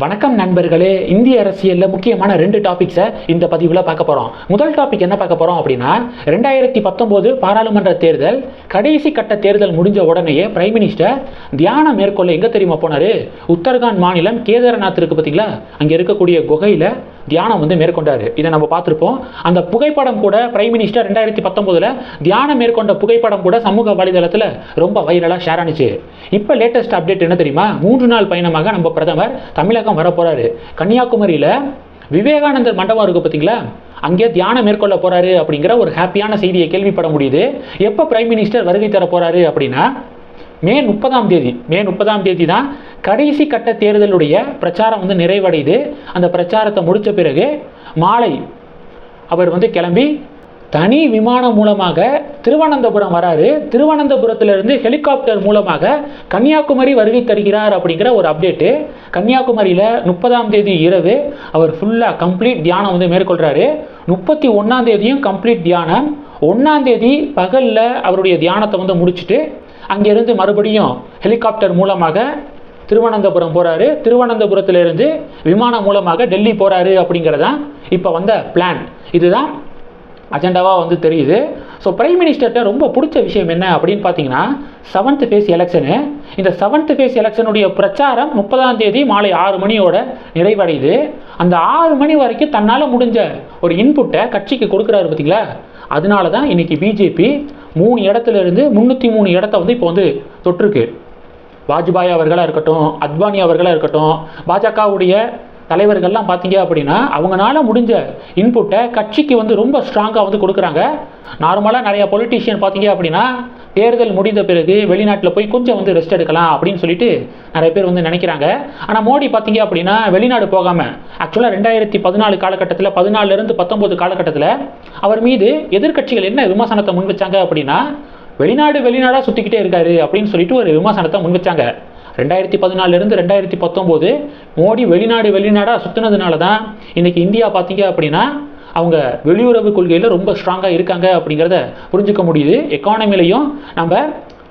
வணக்கம் நண்பர்களே. இந்திய அரசியலில் முக்கியமான ரெண்டு டாபிக்ஸை இந்த பதிவில் பார்க்க போகிறோம் முதல் டாபிக் என்ன பார்க்க போகிறோம் அப்படின்னா ரெண்டாயிரத்தி பத்தொம்போது பாராளுமன்ற தேர்தல் கடைசி கட்ட தேர்தல் முடிஞ்ச உடனேயே பிரைம் மினிஸ்டர் தியானம் மேற்கொள்ள எங்கே தெரியுமா போனார்? உத்தரகாண்ட் மாநிலம் கேதார்நாத் இருக்கு பார்த்தீங்களா அங்கே இருக்கக்கூடிய குகையில் தியானம் வந்து மேற்கொண்டார். இதை நம்ம பார்த்துருப்போம். அந்த புகைப்படம் கூட பிரைம் மினிஸ்டர் ரெண்டாயிரத்தி பத்தொம்போதில் தியானம் மேற்கொண்ட புகைப்படம் கூட சமூக வலைதளத்தில் ரொம்ப வைரலாக ஷேர் ஆனிச்சு. இப்போ லேட்டஸ்ட் அப்டேட் என்ன தெரியுமா? மூன்று நாள் பயணமாக நம்ம பிரதமர் தமிழகம் வர போகிறாரு கன்னியாகுமரியில் விவேகானந்தர் மண்டபம் இருக்குது பார்த்தீங்களா அங்கே தியானம் மேற்கொள்ள போகிறாரு அப்படிங்கிற ஒரு ஹாப்பியான செய்தியை கேள்விப்பட முடியுது. எப்போ பிரைம் மினிஸ்டர் வருகை தர போகிறாரு அப்படின்னா மே முப்பதாம் தேதி. மே முப்பதாம் தேதி தான் கடைசி கட்ட தேர்தலுடைய பிரச்சாரம் வந்து நிறைவடையுது. அந்த பிரச்சாரத்தை முடித்த பிறகு மாலை அவர் வந்து கிளம்பி தனி விமானம் மூலமாக திருவனந்தபுரம் வராரு. திருவனந்தபுரத்திலிருந்து ஹெலிகாப்டர் மூலமாக கன்னியாகுமரி வருகை தருகிறார் அப்படிங்கிற ஒரு அப்டேட்டு கன்னியாகுமரியில் முப்பதாம் தேதி இரவு அவர் ஃபுல்லாக கம்ப்ளீட் தியானம் வந்து மேற்கொள்கிறாரு முப்பத்தி ஒன்றாம் தேதியும் கம்ப்ளீட் தியானம். ஒன்றாம் தேதி பகலில் அவருடைய தியானத்தை வந்து முடிச்சுட்டு அங்கேருந்து மறுபடியும் ஹெலிகாப்டர் மூலமாக திருவனந்தபுரம் போகிறாரு திருவனந்தபுரத்திலிருந்து விமானம் மூலமாக டெல்லி போகிறாரு அப்படிங்கிறதான் இப்போ வந்த பிளான் இதுதான் அஜெண்டாவாக வந்து தெரியுது. ஸோ பிரைம் மினிஸ்டர்கிட்ட ரொம்ப பிடிச்ச விஷயம் என்ன அப்படின்னு பார்த்தீங்கன்னா செவன்த் ஃபேஸ் எலெக்ஷனு இந்த செவன்த் ஃபேஸ் எலெக்ஷனுடைய பிரச்சாரம் முப்பதாம் தேதி மாலை ஆறு மணியோட நிறைவடையுது. அந்த ஆறு மணி வரைக்கும் தன்னால் முடிஞ்ச ஒரு இன்புட்டை கட்சிக்கு கொடுக்குறாரு பார்த்தீங்களா அதனால தான் இன்றைக்கி பிஜேபி மூணு இடத்துல இருந்து முந்நூற்றி மூணு இடத்த வந்து இப்போ வந்து தொற்றுருக்கு வாஜ்பாய் அவர்களாக இருக்கட்டும் அத்வானி அவர்களாக இருக்கட்டும் பாஜகவுடைய தலைவர்கள்லாம் பார்த்தீங்க அப்படின்னா அவங்களால முடிஞ்ச இன்புட்டை கட்சிக்கு வந்து ரொம்ப ஸ்ட்ராங்காக வந்து கொடுக்குறாங்க. நார்மலாக நிறைய பொலிட்டீஷியன் பார்த்தீங்க அப்படின்னா தேர்தல் முடிந்த பிறகு வெளிநாட்டில் போய் கொஞ்சம் வந்து ரெஸ்ட் எடுக்கலாம் அப்படின்னு சொல்லிட்டு நிறைய பேர் வந்து நினைக்கிறாங்க. ஆனால் மோடி பார்த்தீங்க அப்படின்னா வெளிநாடு போகாமல் ஆக்சுவலாக ரெண்டாயிரத்தி பதினாலு காலகட்டத்தில் பதினாலிருந்து பத்தொம்போது காலகட்டத்தில் அவர் மீது எதிர்க்கட்சிகள் என்ன விமர்சனத்தை முன் வச்சாங்க அப்படின்னா வெளிநாடு வெளிநாடாக சுற்றிக்கிட்டே இருக்காரு அப்படின்னு சொல்லிட்டு ஒரு விமர்சனத்தை முன் வச்சாங்க. ரெண்டாயிரத்தி பதினாலிருந்து ரெண்டாயிரத்தி பத்தொம்போது மோடி வெளிநாடு வெளிநாடாக சுற்றினதுனால தான் இன்றைக்கி இந்தியா பார்த்தீங்க அப்படின்னா அவங்க வெளியுறவு கொள்கையில் ரொம்ப ஸ்ட்ராங்காக இருக்காங்க அப்படிங்கிறத புரிஞ்சுக்க முடியுது. எக்கானமிலையும் நம்ம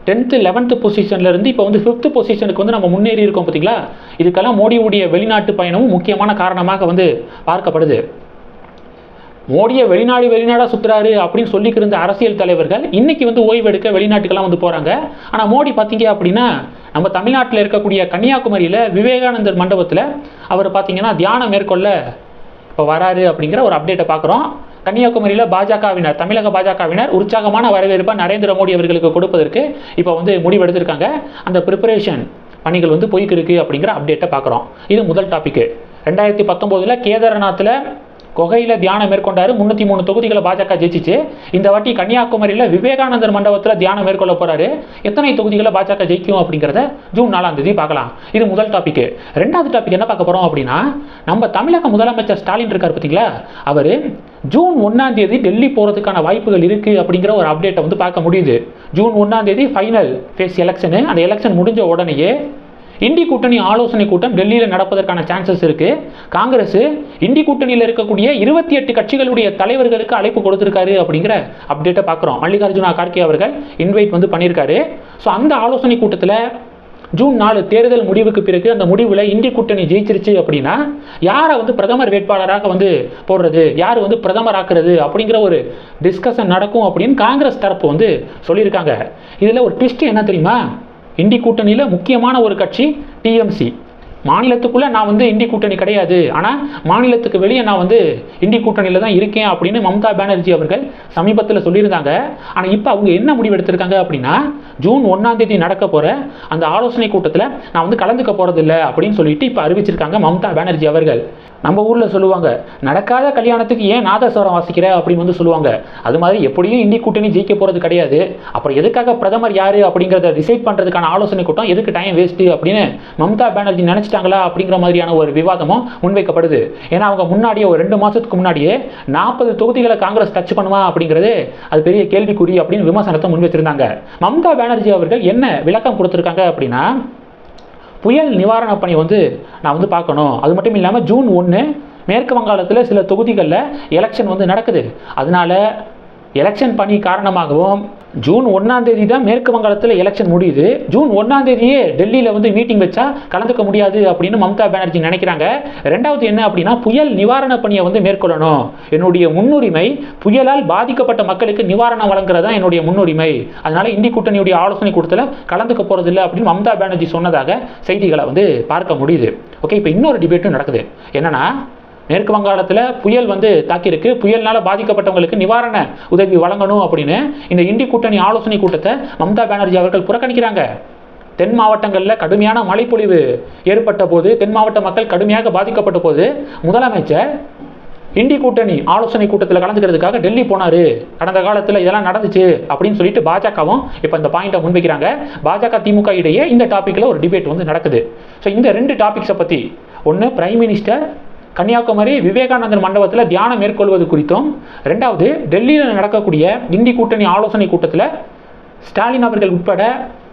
டென்த்து லெவன்த்து பொசிஷன்லேருந்து இப்போ வந்து ஃபிஃப்த்து பொசிஷனுக்கு வந்து நம்ம முன்னேறி இருக்கோம் பார்த்தீங்களா இதுக்கெல்லாம் மோடியுடைய வெளிநாட்டு பயணமும் முக்கியமான காரணமாக வந்து பார்க்கப்படுது. மோடியை வெளிநாடு வெளிநாடாக சுற்றுறாரு அப்படின்னு சொல்லிக்கிருந்த அரசியல் தலைவர்கள் இன்னைக்கு வந்து ஓய்வெடுக்க வெளிநாட்டுக்கெல்லாம் வந்து போகிறாங்க ஆனால் மோடி பார்த்தீங்க அப்படின்னா நம்ம தமிழ்நாட்டில் இருக்கக்கூடிய கன்னியாகுமரியில் விவேகானந்தர் மண்டபத்தில் அவர் பார்த்தீங்கன்னா தியானம் மேற்கொள்ள இப்போ வராரு அப்படிங்கிற ஒரு அப்டேட்டை பார்க்குறோம் கன்னியாகுமரியில் பாஜகவினர் தமிழக பாஜகவினர் உற்சாகமான வரவேற்பை நரேந்திர மோடி அவர்களுக்கு கொடுப்பதற்கு இப்போ வந்து முடிவெடுத்திருக்காங்க. அந்த ப்ரிப்பரேஷன் பணிகள் வந்து போய்க்கு இருக்குது அப்படிங்கிற அப்டேட்டை பார்க்குறோம் இது முதல் டாப்பிக்கு ரெண்டாயிரத்தி பத்தொம்போதில் கேதார்நாத்தில் குகையில் தியானம் மேற்கொண்டாரு. முந்நூற்றி மூணு தொகுதிகளை பாஜக ஜெயிச்சிச்சு. இந்த வாட்டி கன்னியாகுமரியில் விவேகானந்தர் மண்டபத்தில் தியானம் மேற்கொள்ள போறாரு. எத்தனை தொகுதிகளை பாஜக ஜெயிக்கும் அப்படிங்கிறத ஜூன் நாலாம் தேதி பார்க்கலாம். இது முதல் டாபிக் ரெண்டாவது டாபிக் என்ன பார்க்க போறோம் அப்படின்னா நம்ம தமிழக முதலமைச்சர் ஸ்டாலின் இருக்கார் பார்த்தீங்களா? அவர் ஜூன் ஒன்றாம் தேதி டெல்லி போகிறதுக்கான வாய்ப்புகள் இருக்குது அப்படிங்கிற ஒரு அப்டேட்டை வந்து பார்க்க முடியுது. ஜூன் ஒன்றாம் தேதி ஃபைனல் ஃபேஸ் எலெக்ஷனு அந்த எலெக்ஷன் முடிஞ்ச உடனேயே இந்தி கூட்டணி ஆலோசனை கூட்டம் டெல்லியில் நடப்பதற்கான சான்சஸ் இருக்கு. காங்கிரஸ் இந்தி கூட்டணியில் இருக்கக்கூடிய இருபத்தி எட்டு கட்சிகளுடைய தலைவர்களுக்கு அழைப்பு கொடுத்திருக்காரு அப்படிங்கிற அப்டேட்டை பார்க்குறோம். மல்லிகார்ஜுனா கார்கே அவர்கள் இன்வைட் வந்து பண்ணியிருக்காரு. ஸோ அந்த ஆலோசனை கூட்டத்தில் ஜூன் நாலு தேர்தல் முடிவுக்கு பிறகு அந்த முடிவில் இந்தி கூட்டணி ஜெயிச்சிருச்சு அப்படின்னா யாரை வந்து பிரதமர் வேட்பாளராக வந்து போடுறது யார் வந்து பிரதமர் ஆக்குறது அப்படிங்கிற ஒரு டிஸ்கஷன் நடக்கும் அப்படின்னு காங்கிரஸ் தரப்பு வந்து சொல்லியிருக்காங்க. இதில் ஒரு ட்விஸ்ட் என்ன தெரியுமா? இண்டி கூட்டணியில் முக்கியமான ஒரு கட்சி டிஎம்சி மாநிலத்துக்குள்ளே நான் வந்து இந்தி கூட்டணி கிடையாது. ஆனால் மாநிலத்துக்கு வெளியே நான் வந்து இந்தி கூட்டணியில் தான் இருக்கேன் அப்படின்னு மம்தா பானர்ஜி அவர்கள் சமீபத்தில் சொல்லியிருந்தாங்க. ஆனால் இப்போ அவங்க என்ன முடிவு எடுத்திருக்காங்க அப்படின்னா ஜூன் ஒன்றாம் தேதி நடக்க போகிற அந்த ஆலோசனை கூட்டத்தில் நான் வந்து கலந்துக்க போகிறதில்ல அப்படின்னு சொல்லிட்டு இப்போ அறிவிச்சிருக்காங்க மம்தா பானர்ஜி அவர்கள். நம்ம ஊரில் சொல்லுவாங்க நடக்காத கல்யாணத்துக்கு ஏன் நாதஸ்வரம் வாசிக்கிற? அப்படின்னு வந்து சொல்லுவாங்க. அது மாதிரி எப்படியும் இந்தி கூட்டணி ஜெயிக்க போகிறது கிடையாது. அப்புறம் எதுக்காக பிரதமர் யார் அப்படிங்கிறத டிசைட் பண்ணுறதுக்கான ஆலோசனை கூட்டம் எதுக்கு டைம் வேஸ்ட்டு அப்படின்னு மம்தா பானர்ஜி நினச்சிட்டாங்களா அப்படிங்கிற மாதிரியான ஒரு விவாதமும் முன்வைக்கப்படுது. ஏன்னா அவங்க முன்னாடியே ஒரு ரெண்டு மாதத்துக்கு முன்னாடியே நாற்பது தொகுதிகளை காங்கிரஸ் டச் பண்ணுமா அப்படிங்கிறது அது பெரிய கேள்விக்குறி அப்படின்னு விமர்சனத்தை முன்வைத்திருந்தாங்க. மம்தா பானர்ஜி அவர்கள் என்ன விளக்கம் கொடுத்துருக்காங்க அப்படின்னா புயல் நிவாரணப் பணி வந்து நான் வந்து பார்க்கணும். அது மட்டும் இல்லாமல் ஜூன் ஒன்று மேற்கு வங்காளத்தில் சில தொகுதிகளில் எலெக்ஷன் வந்து நடக்குது. அதனால எலெக்ஷன் பணி காரணமாகவும் ஜூன் ஒன்றாம் தேதி தான் மேற்கு வங்காளத்தில் எலெக்ஷன் முடியுது. ஜூன் ஒன்றாம் தேதியே டெல்லியில் வந்து மீட்டிங் வச்சா கலந்துக்க முடியாது அப்படின்னு மம்தா பானர்ஜி நினைக்கிறாங்க. ரெண்டாவது என்ன அப்படின்னா புயல் நிவாரண பணியை வந்து மேற்கொள்ளணும். என்னுடைய முன்னுரிமை புயலால் பாதிக்கப்பட்ட மக்களுக்கு நிவாரணம் வழங்குறது தான் என்னுடைய முன்னுரிமை. அதனால இந்தி கூட்டணியுடைய ஆலோசனை கூட்டத்தில் கலந்துக்க போகிறதில்ல அப்படின்னு மம்தா பானர்ஜி சொன்னதாக செய்திகளை வந்து பார்க்க முடியுது. ஓகே இப்போ இன்னொரு டிபேட்டும் நடக்குது. என்னன்னா மேற்கு வங்காளத்தில் புயல் வந்து தாக்கியிருக்கு. புயல்னால பாதிக்கப்பட்டவங்களுக்கு நிவாரண உதவி வழங்கணும் அப்படின்னு இந்த இந்தி கூட்டணி ஆலோசனை கூட்டத்தை மம்தா பானர்ஜி அவர்கள் புறக்கணிக்கிறாங்க. தென் மாவட்டங்களில் கடுமையான மழைப்பொழிவு ஏற்பட்ட போது தென் மாவட்ட மக்கள் கடுமையாக பாதிக்கப்பட்ட போது முதலமைச்சர் இந்தி கூட்டணி ஆலோசனை கூட்டத்தில் கலந்துக்கிறதுக்காக டெல்லி போனார். கடந்த காலத்தில் இதெல்லாம் நடந்துச்சு அப்படின்னு சொல்லிட்டு பாஜகவும் இப்போ இந்த பாயிண்ட்டை முன்வைக்கிறாங்க. பாஜக திமுக இடையே இந்த டாப்பிக்கில் ஒரு டிபேட் வந்து நடக்குது. ஸோ இந்த ரெண்டு டாபிக்ஸை பற்றி ஒன்று பிரைம் மினிஸ்டர் கன்னியாகுமரி விவேகானந்தர் மண்டபத்தில் தியானம் மேற்கொள்வது குறித்தும் ரெண்டாவது டெல்லியில் நடக்கக்கூடிய இந்தி கூட்டணி ஆலோசனை கூட்டத்தில் ஸ்டாலின் அவர்கள் உட்பட